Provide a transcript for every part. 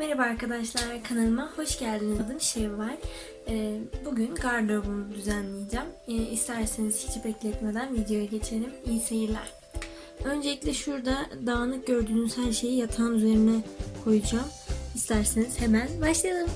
Merhaba arkadaşlar kanalıma hoş geldiniz. Adım Şevval. Ee, bugün gardırobumu düzenleyeceğim. Ee, isterseniz hiç bekletmeden videoya geçelim. İyi seyirler. Öncelikle şurada dağınık gördüğünüz her şeyi yatağın üzerine koyacağım. İsterseniz hemen başlayalım.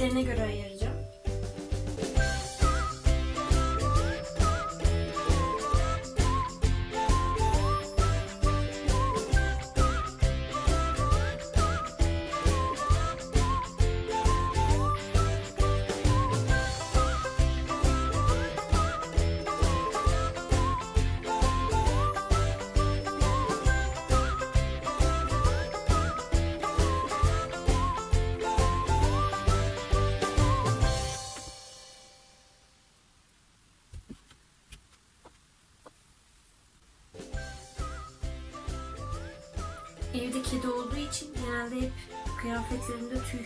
Renklerine göre ayıracağım. Evde kedi olduğu için genelde hep kıyafetlerimde tüy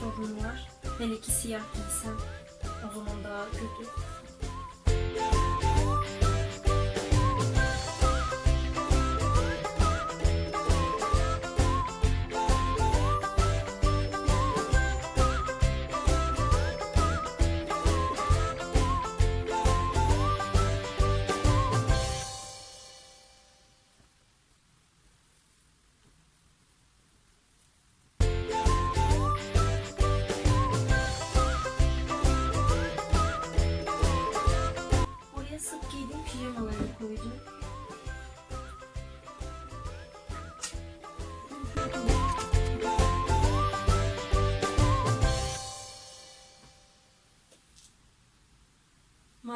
sorunu var. Hele ki siyah giysem o zaman daha kötü.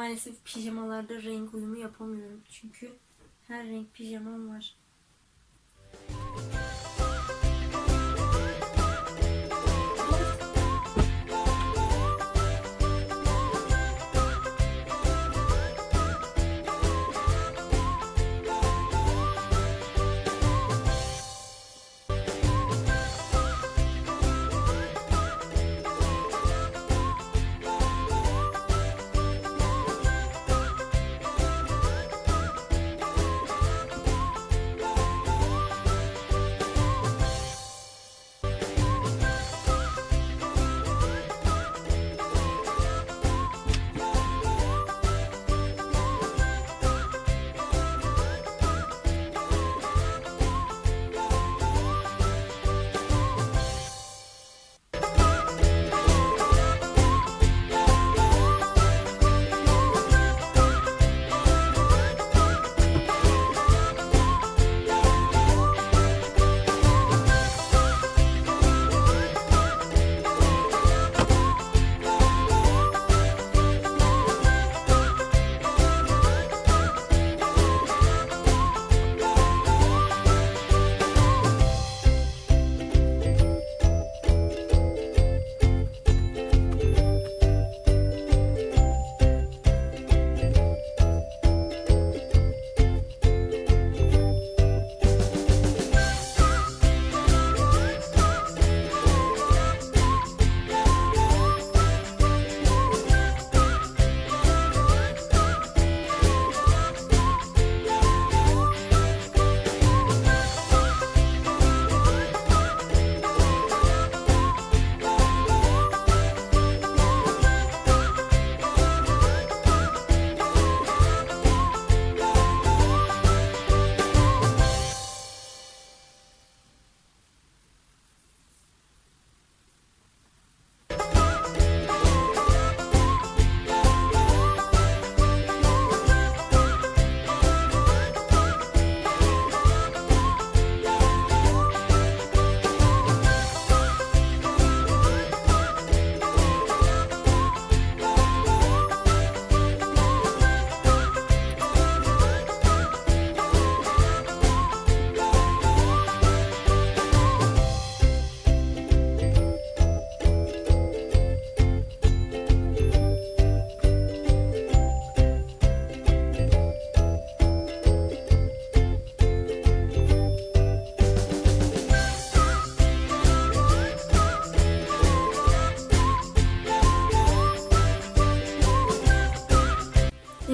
Maalesef pijamalarda renk uyumu yapamıyorum çünkü her renk pijamam var.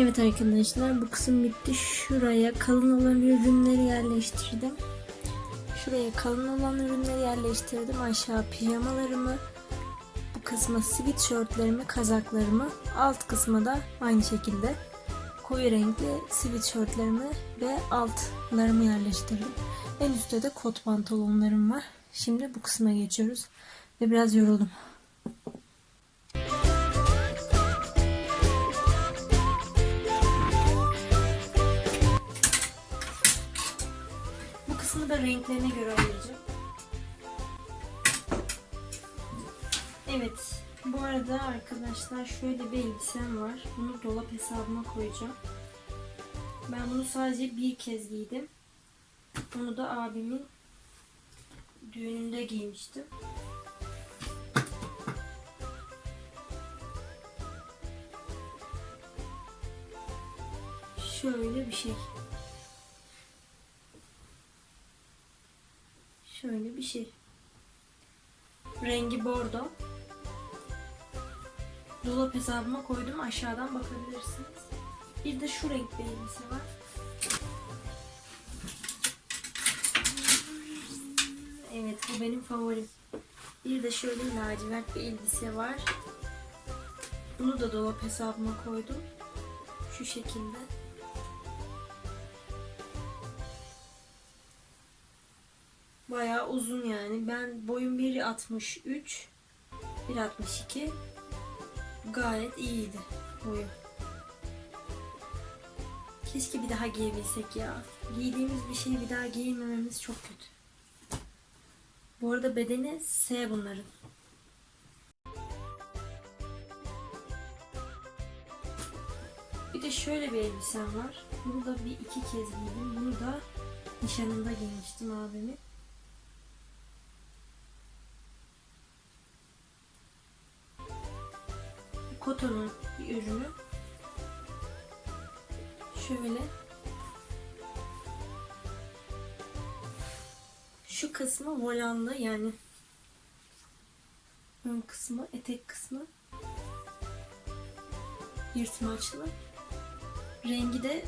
Evet arkadaşlar bu kısım bitti. Şuraya kalın olan ürünleri yerleştirdim. Şuraya kalın olan ürünleri yerleştirdim. Aşağı pijamalarımı, bu kısma sweatshirtlerimi, kazaklarımı, alt kısma da aynı şekilde koyu renkli sweatshirtlerimi ve altlarımı yerleştirdim. En üstte de kot pantolonlarım var. Şimdi bu kısma geçiyoruz ve biraz yoruldum. Renklerine göre ayıracağım. Evet. Bu arada arkadaşlar şöyle bir elbisem var. Bunu dolap hesabıma koyacağım. Ben bunu sadece bir kez giydim. Onu da abimin düğününde giymiştim. Şöyle bir şey. Şöyle bir şey. Rengi bordo. Dolap hesabıma koydum. Aşağıdan bakabilirsiniz. Bir de şu renk bir elbise var. Evet bu benim favorim. Bir de şöyle lacivert bir elbise var. Bunu da dolap hesabıma koydum. Şu şekilde. Uzun yani. Ben boyum 1.63 1.62 gayet iyiydi boyu. Keşke bir daha giyebilsek ya. Giydiğimiz bir şeyi bir daha giymememiz çok kötü. Bu arada bedeni S bunların. Bir de şöyle bir elbisem var. Bunu da bir iki kez giydim. Bunu da nişanında giymiştim abimin. Kotonun bir ürünü. Şöyle. Şu kısmı volanlı yani ön kısmı, etek kısmı yırtmaçlı. Rengi de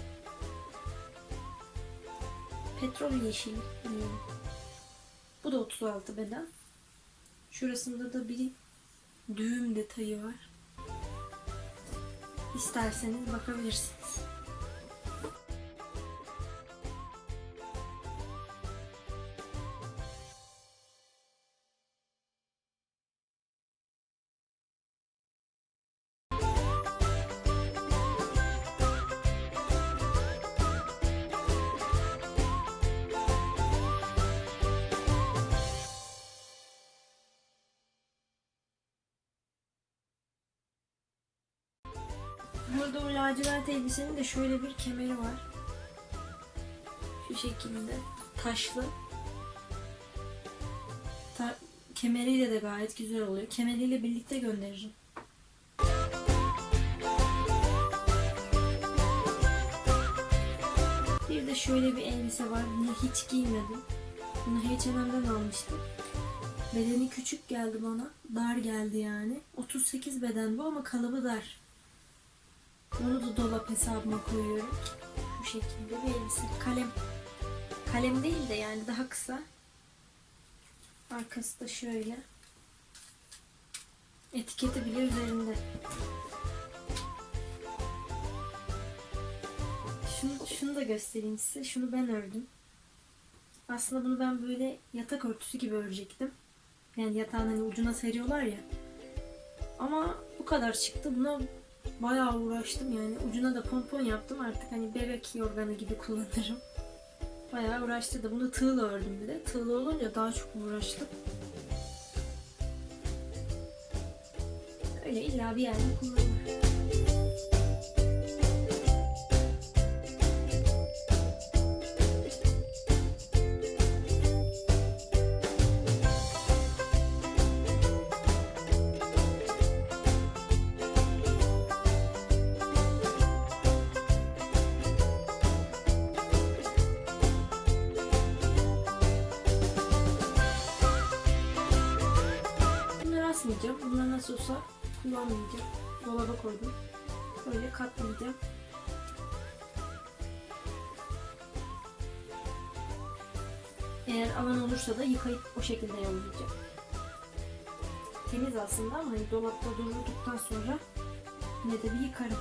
petrol diyelim. Bu da 36 beden. Şurasında da bir düğüm detayı var. İsterseniz bakabilirsiniz. Burada o lacivert elbisenin de şöyle bir kemeri var. Şu şekilde. Taşlı. Ta kemeriyle de gayet güzel oluyor. Kemeriyle birlikte gönderirim. Bir de şöyle bir elbise var. Bunu hiç giymedim. Bunu H&M'den almıştım. Bedeni küçük geldi bana. Dar geldi yani. 38 beden bu ama kalıbı dar. Bunu da dolap hesabıma koyuyorum. Şu şekilde elbise. Kalem. Kalem değil de yani daha kısa. Arkası da şöyle. Etiketi bile üzerinde. Şunu, şunu da göstereyim size. Şunu ben ördüm. Aslında bunu ben böyle yatak örtüsü gibi örecektim. Yani yatağın hani ucuna seriyorlar ya. Ama bu kadar çıktı. Buna bayağı uğraştım yani. Ucuna da pompon yaptım. Artık hani bebek yorganı gibi kullanırım. Bayağı uğraştı da bunu tığla ördüm bir de. Tığla olunca daha çok uğraştım. Öyle illa bir yerde kullanılır. asmayacağım. Bunlar nasıl olsa kullanmayacağım. Dolaba koydum. Böyle katlayacağım. Eğer alan olursa da yıkayıp o şekilde yollayacağım. Temiz aslında ama hani dolapta durduktan sonra yine de bir yıkarım.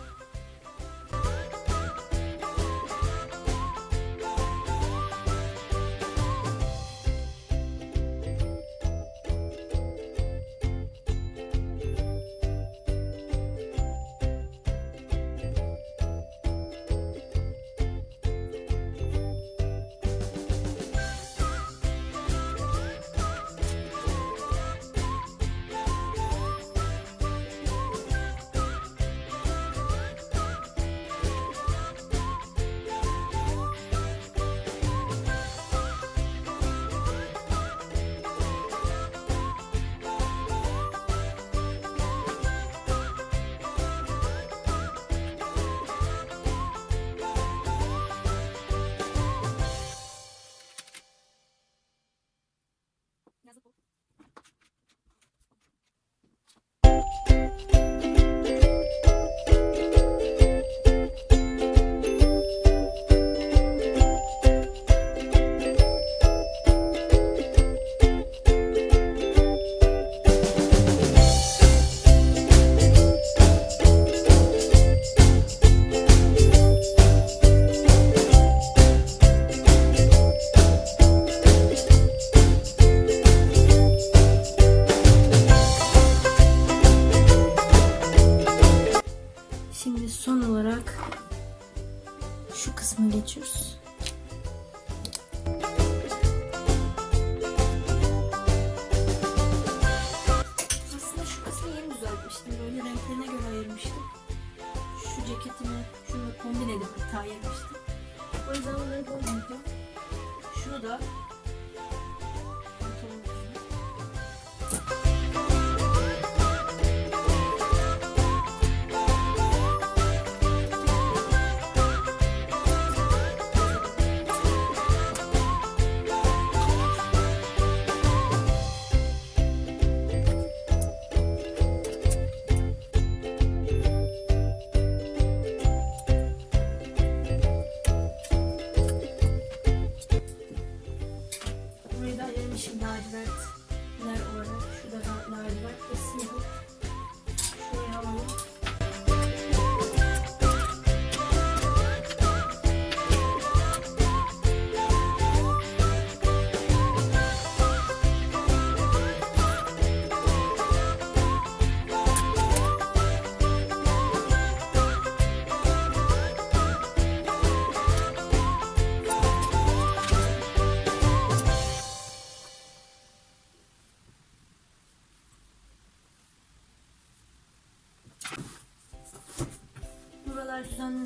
Hatta ayırmıştım. O yüzden bunları koymayacağım. Şunu da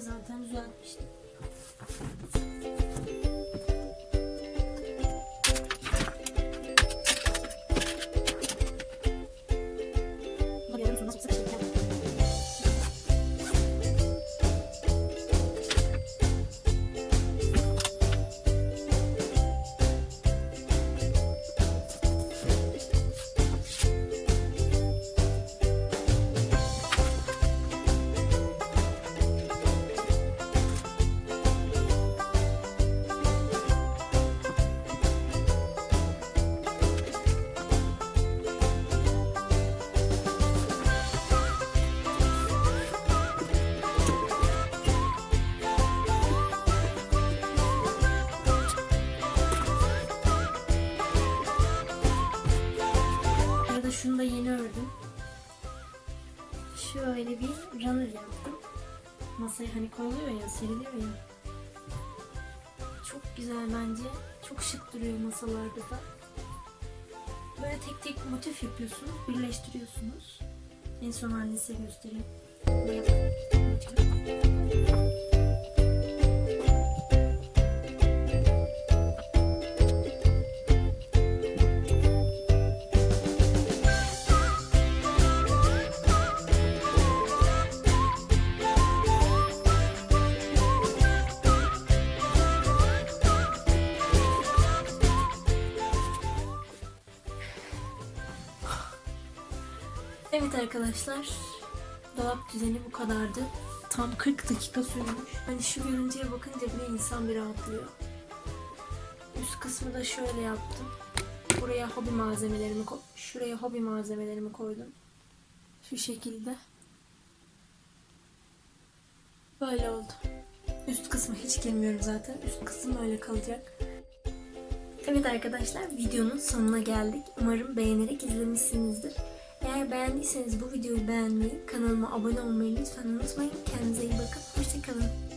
zaten düzeltmiştim. Şöyle bir runner yaptım. Masaya hani koyuluyor ya, seriliyor ya. Çok güzel bence. Çok şık duruyor masalarda da. Böyle tek tek motif yapıyorsunuz, birleştiriyorsunuz. En son halini size göstereyim. Böyle. Evet arkadaşlar, dolap düzeni bu kadardı. Tam 40 dakika sürmüş. Hani şu görüntüye bakınca bile insan bir rahatlıyor. Üst kısmı da şöyle yaptım. Buraya hobi malzemelerimi şuraya hobi malzemelerimi koydum. Şu şekilde. Böyle oldu. Üst kısmı hiç girmiyorum zaten. Üst kısım öyle kalacak. Evet arkadaşlar videonun sonuna geldik. Umarım beğenerek izlemişsinizdir. Eğer beğendiyseniz bu videoyu beğenmeyi, kanalıma abone olmayı lütfen unutmayın. Kendinize iyi bakın. Hoşçakalın.